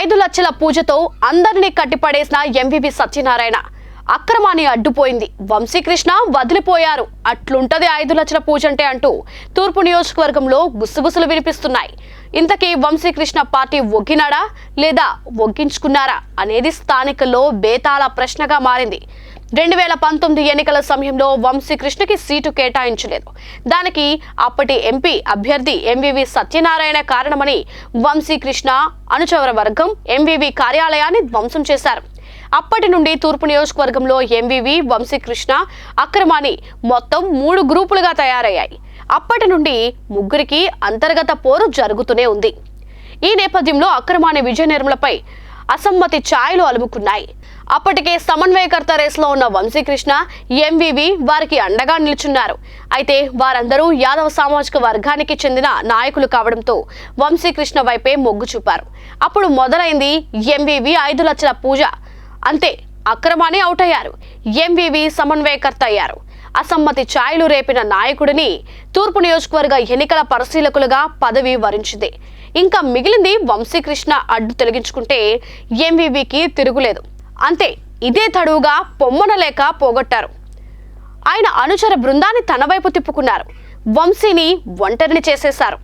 ఐదు లక్షల పూజతో అందరినీ కట్టిపడేసిన ఎంవివి సత్యనారాయణ. అక్రమాన్ని అడ్డుపోయింది. వంశీకృష్ణ వదిలిపోయారు. అట్లుంటది ఐదు లక్షల పూజ అంటే అంటూ తూర్పు నియోజకవర్గంలో గుసగుసలు వినిపిస్తున్నాయి. ఇంతకీ వంశీకృష్ణ పార్టీ ఒగ్గినాడా లేదా ఒగ్గించుకున్నారా అనేది స్థానికుల్లో బేతాళ ప్రశ్నగా మారింది. రెండు వేల పంతొమ్మిది ఎన్నికల సమయంలో వంశీకృష్ణకి సీటు కేటాయించలేదు. దానికి అప్పటి ఎంపీ అభ్యర్థి ఎంవివి సత్యనారాయణ కారణమని వంశీకృష్ణ అనుచవర వర్గం ఎంవివి కార్యాలయాన్ని ధ్వంసం చేశారు. అప్పటి నుండి తూర్పు నియోజకవర్గంలో ఎంవివి వంశీకృష్ణ అక్రమాని మొత్తం మూడు గ్రూపులుగా తయారయ్యాయి. అప్పటి నుండి ముగ్గురికి అంతర్గత పోరు జరుగుతూనే ఉంది. ఈ నేపథ్యంలో అక్రమాణి విజయ నిర్మలపై అసమ్మతి ఛాయలు అలుముకున్నాయి. అప్పటికే సమన్వయకర్త రేసులో ఉన్న వంశీకృష్ణ ఎంవివి వారికి అండగా నిలుచున్నారు. అయితే వారందరూ యాదవ సామాజిక వర్గానికి చెందిన నాయకులు కావడంతో వంశీకృష్ణ వైపే మొగ్గు చూపారు. అప్పుడు మొదలైంది ఎంవివి ఐదు లక్షల పూజ. అంతే అక్రమాన్ని అవుట్ అయ్యారు ఎంవివి సమన్వయకర్త అయ్యారు. అసమ్మతి ఛాయలు రేపిన నాయకుడిని తూర్పు నియోజకవర్గ ఎన్నికల పరిశీలకులుగా పదవి వరించింది. ఇంకా మిగిలింది వంశీకృష్ణ అడ్డు తొలగించుకుంటే ఎంవివికి తిరుగులేదు. అంతే ఇదే తడువుగా పొమ్మనలేక పోగొట్టారు. ఆయన అనుచర బృందాన్ని తన వైపు తిప్పుకున్నారు. వంశీని ఒంటరిని చేసేశారు.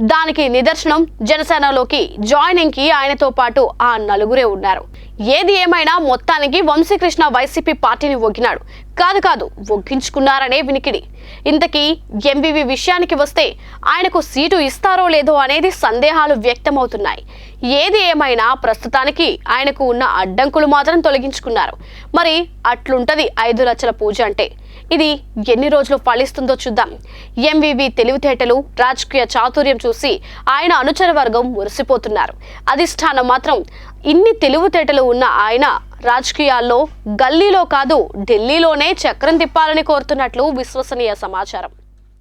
దానికి నిదర్శనం జనసేనలోకి జాయినింగ్కి ఆయనతో పాటు ఆ నలుగురే ఉన్నారు. ఏది ఏమైనా మొత్తానికి వంశీకృష్ణ వైసీపీ పార్టీని ఒగ్గినాడు. కాదు కాదు ఒగ్గించుకున్నారనే వినికిడి. ఇంతకీ ఎంవివి విషయానికి వస్తే ఆయనకు సీటు ఇస్తారో లేదో అనేది సందేహాలు వ్యక్తమవుతున్నాయి. ఏది ఏమైనా ప్రస్తుతానికి ఆయనకు ఉన్న అడ్డంకులు మాత్రం తొలగించుకున్నారు. మరి అట్లుంటది ఐదు లక్షల పూజ అంటే. ఇది ఎన్ని రోజులు ఫలిస్తుందో చూద్దాం. ఎంవివి తెలివితేటలు రాజకీయ చాతుర్యం చూసి ఆయన అనుచర వర్గం మురిసిపోతున్నారు అధిష్టానం మాత్రం ఇన్ని తెలివితేటలు ఉన్న ఆయన రాజకీయాల్లో గల్లీలో కాదు ఢిల్లీలోనే చక్రం తిప్పాలని కోరుతున్నట్లు విశ్వసనీయ సమాచారం.